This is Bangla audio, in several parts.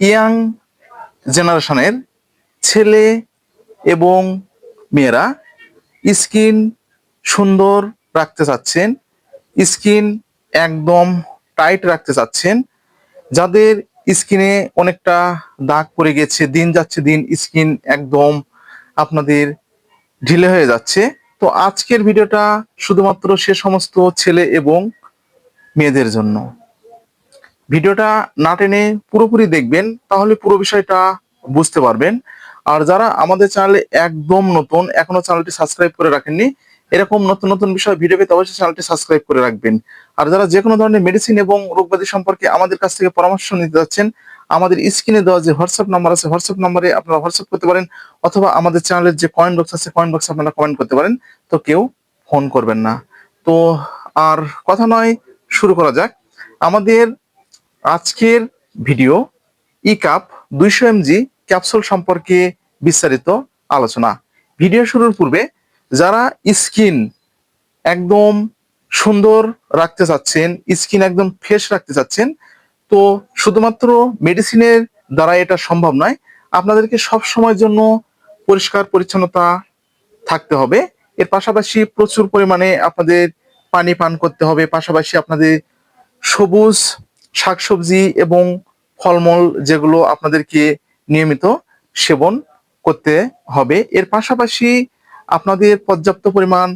ইয়াং জেনারেশনের ছেলে এবং মেয়েরা স্কিন সুন্দর রাখতে চাচ্ছেন, স্কিন একদম টাইট রাখতে চাচ্ছেন। যাদের স্কিনে অনেকটা দাগ পড়ে গেছে, দিন যাচ্ছে দিন স্কিন একদম আপনাদের ঢিলে হয়ে যাচ্ছে। তো আজকের ভিডিওটা শুধুমাত্র সে সমস্ত ছেলে এবং মেয়েদের জন্য। ভিডিওটা না টেনে পুরোপুরি দেখবেন, তাহলে পুরো বিষয়টা বুঝতে পারবেন। আর যারা আমাদের চ্যানেলে একদম নতুন, এখনও চ্যানেলটি সাবস্ক্রাইব করে রাখেননি, এরকম নতুন নতুন বিষয়, ভিডিও পেতে অবশ্যই চ্যানেলটি সাবস্ক্রাইব করে রাখবেন। আর যারা যে কোনো ধরনের মেডিসিন এবং রোগব্যাধি সম্পর্কে আমাদের কাছ থেকে পরামর্শ নিতে যাচ্ছেন, আমাদের স্ক্রিনে দেওয়া যে হোয়াটসঅ্যাপ নাম্বার আছে হোয়াটসঅ্যাপ নাম্বারে আপনারা হোয়াটসঅ্যাপ করতে পারেন, অথবা আমাদের চ্যানেলের যে কমেন্ট বক্স আছে কমেন্ট বক্সে আপনারা কমেন্ট করতে পারেন, তো কেউ ফোন করবেন না। তো আর কথা নয়, শুরু করা যাক। আমাদের আজকের ভিডিও ই কাপ দুইশো এমজি ক্যাপসুল সম্পর্কে বিস্তারিত আলোচনা। ভিডিও শুরুর পূর্বে যারা স্কিন একদম সুন্দর রাখতে চাচ্ছেন স্কিন একদম ফ্রেশ রাখতে চাচ্ছেন, তো শুধুমাত্র মেডিসিনের দ্বারা এটা সম্ভব নয়, আপনাদেরকে সব সময়ের জন্য পরিষ্কার পরিচ্ছন্নতা থাকতে হবে। এর পাশাপাশি প্রচুর পরিমাণে আপনাদের পানি পান করতে হবে, পাশাপাশি আপনাদের সবুজ শাকসবজি এবং ফলমূল যেগুলো আপনাদেরকে নিয়মিত সেবন করতে হবে। এর পাশাপাশি আপনাদের পর্যাপ্ত পরিমাণ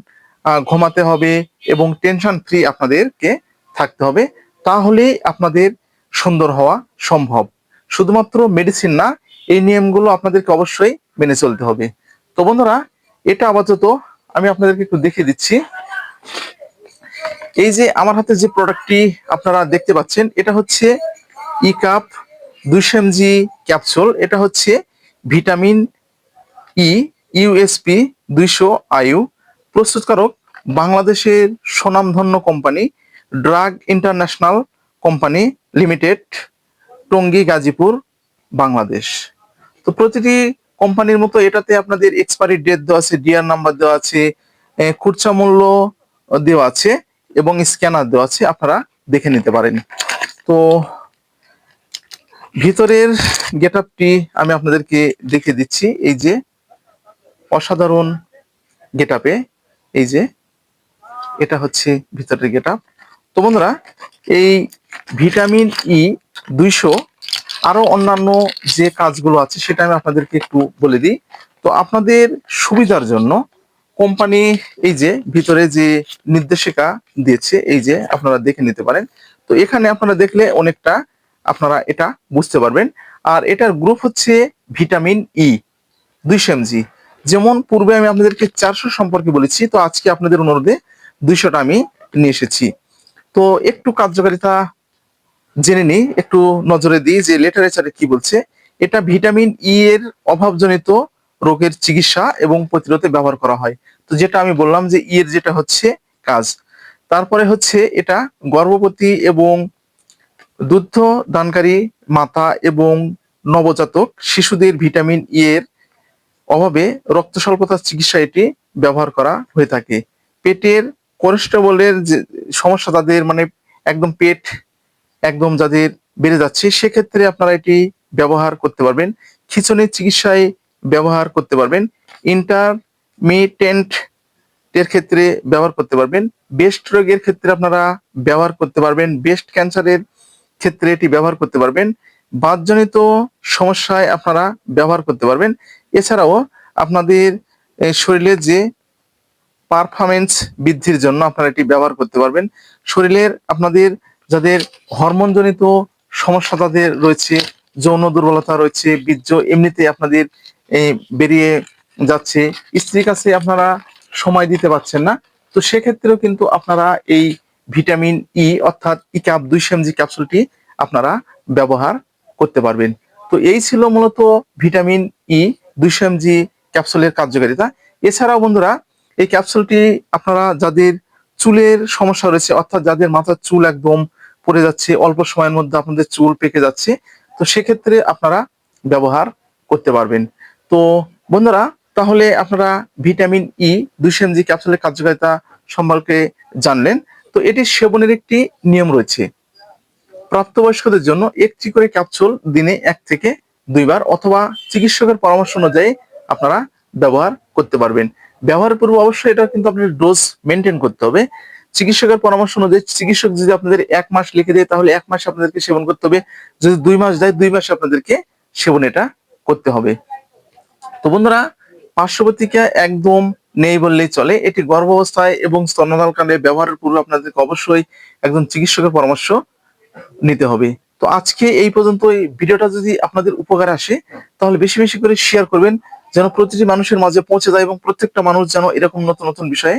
ঘুমাতে হবে এবং টেনশন ফ্রি আপনাদেরকে থাকতে হবে। তাহলেই আপনাদের সুন্দর হওয়া সম্ভব। শুধুমাত্র মেডিসিন না, এই নিয়মগুলো আপনাদেরকে অবশ্যই মেনে চলতে হবে। তো বন্ধুরা, এটা আপাতত আমি আপনাদেরকে একটু দেখিয়ে দিচ্ছি। এই যে আমার হাতে যে প্রোডাক্টটি আপনারা দেখতে পাচ্ছেন, এটা হচ্ছে ই কাপ দুইশো এমজি ক্যাপসুল এটা হচ্ছে ভিটামিন ই ইউএসপি দুইশো আয়ু প্রস্তুতকারক বাংলাদেশের স্বনামধন্য company drug international company limited Tongi, Gazipur, Bangladesh. তো প্রতিটি কোম্পানির মতো এটাতে আপনাদের এক্সপায়ারি ডেট দেওয়া আছে ডিআর নাম্বার দেওয়া আছে খুচরা মূল্য দেওয়া আছে। এবং স্ক্যানার দেওয়া আছে, আপনারা দেখে নিতে পারেন। তো ভিতরের গেট আপটি আমি আপনাদেরকে দেখে দিচ্ছি, এই যে অসাধারণ গেট আপে এই যে এটা হচ্ছে ভিতরের গেট আপ তো বন্ধুরা, এই ভিটামিন ই দুইশো আরও অন্যান্য যে কাজগুলো আছে, সেটা আমি আপনাদেরকে একটু বলে দিই। তো আপনাদের সুবিধার জন্য কোম্পানি এই যে ভিতরে যে নির্দেশিকা দিয়েছে, এই যে আপনারা দেখে নিতে পারেন। তো এখানে আপনারা দেখলে অনেকটা আপনারা এটা বুঝতে পারবেন। আর এটার গ্রুপ হচ্ছে ভিটামিন ই দুইশো এমজি যেমন পূর্বে আমি আপনাদেরকে চারশো সম্পর্কে বলেছি, তো আজকে আপনাদের অনুরোধে দুইশোটা আমি নিয়ে এসেছি। তো একটু কার্যকারিতা জেনে নিই, একটু নজরে দিই যে লিটারেচারে কি বলছে। এটা ভিটামিন ই এর অভাবজনিত রোগের চিকিৎসা এবং প্রতিরোধে ব্যবহার করা হয়। তো যেটা আমি বললাম যে ই এর যেটা হচ্ছে কাজ। তারপরে হচ্ছে এটা গর্ভবতী এবং দুগ্ধ দানকারী মাতা এবং নবজাতক শিশুদের ভিটামিন ই এর অভাবে রক্ত স্বল্পতার চিকিৎসা এটি ব্যবহার করা হয়ে থাকে। পেটের কোলেস্টেরলের যে সমস্যা তাদের মানে একদম পেট একদম যাদের বেড়ে যাচ্ছে, সেক্ষেত্রে আপনারা এটি ব্যবহার করতে পারবেন। খিচুনির চিকিৎসায় ব্যবহার করতে পারবেন। ইন্টারমিটেন্ট এর ক্ষেত্রে ব্যবহার করতে পারবেন। বেস্ট রোগের ক্ষেত্রে আপনারা ব্যবহার করতে পারবেন। বেস্ট ক্যান্সারের ক্ষেত্রে এটি ব্যবহার করতে পারবেন। বাতজনিত সমস্যায় আপনারা ব্যবহার করতে পারবেন। এছাড়াও আপনাদের এ, শরীরের যে পারফরমেন্স বৃদ্ধির জন্য আপনারা এটি ব্যবহার করতে পারবেন। শরীরের আপনাদের যাদের হরমোনজনিত সমস্যা তাদের রয়েছে যৌন দুর্বলতা রয়েছে বীর্য এমনিতে আপনাদের বেরিয়ে যাচ্ছে। স্ত্রীর কাছে আপনারা সময় দিতে পারছেন না। তো সেক্ষেত্রেও কিন্তু আপনারা এই ভিটামিন ই অর্থাৎ ই ক্যাপ দুইশো এমজি ক্যাপসুলটি আপনারা ব্যবহার করতে পারবেন। তো এই ছিল মূলত ভিটামিন ই দুইশো এমজি ক্যাপসুলের কার্যকারিতা। এছাড়াও বন্ধুরা, এই ক্যাপসুলটি আপনারা যাদের চুলের সমস্যা রয়েছে, অর্থাৎ যাদের মাথার চুল একদম পড়ে যাচ্ছে, অল্প সময়ের মধ্যে আপনাদের চুল পেকে যাচ্ছে, তো সেক্ষেত্রে আপনারা ব্যবহার করতে পারবেন। তো বন্ধুরা, তাহলে আপনারা ভিটামিন ই দুইশো এমজি ক্যাপসুলের কার্যকারিতা সম্পর্কে জানলেন। তো এটি সেবনের একটি নিয়ম রয়েছে। প্রাপ্তবয়স্কদের জন্য একটি করে ক্যাপসুল দিনে এক থেকে দুইবার অথবা চিকিৎসকের পরামর্শ অনুযায়ী আপনারা ব্যবহার করতে পারবেন। ব্যবহার পূর্বে অবশ্যই এটা কিন্তু আপনাদের ডোজ মেনটেন করতে হবে। চিকিৎসকের পরামর্শ অনুযায়ী চিকিৎসক যদি আপনাদের এক মাস লিখে দেয়, তাহলে এক মাস আপনাদেরকে সেবন করতে হবে। যদি দুই মাস দেয়, দুই মাসে আপনাদেরকে সেবন এটা করতে হবে। বন্ধুরা পার্শ্ববর্তিকা একদম নেই বললেই চলে। এটি গর্ভাবস্থায় এবং স্তন্যদানকালে ব্যবহারের পূর্বে আপনাদেরকে অবশ্যই একজন চিকিৎসকের পরামর্শ নিতে হবে। তো আজকে এই পর্যন্ত এই ভিডিওটা যদি আপনাদের উপকার আসে, তাহলে বেশি বেশি করে শেয়ার করবেন, যেন প্রতিটি মানুষের মাঝে পৌঁছে যায় এবং প্রত্যেকটা মানুষ যেন এরকম নতুন নতুন বিষয়ে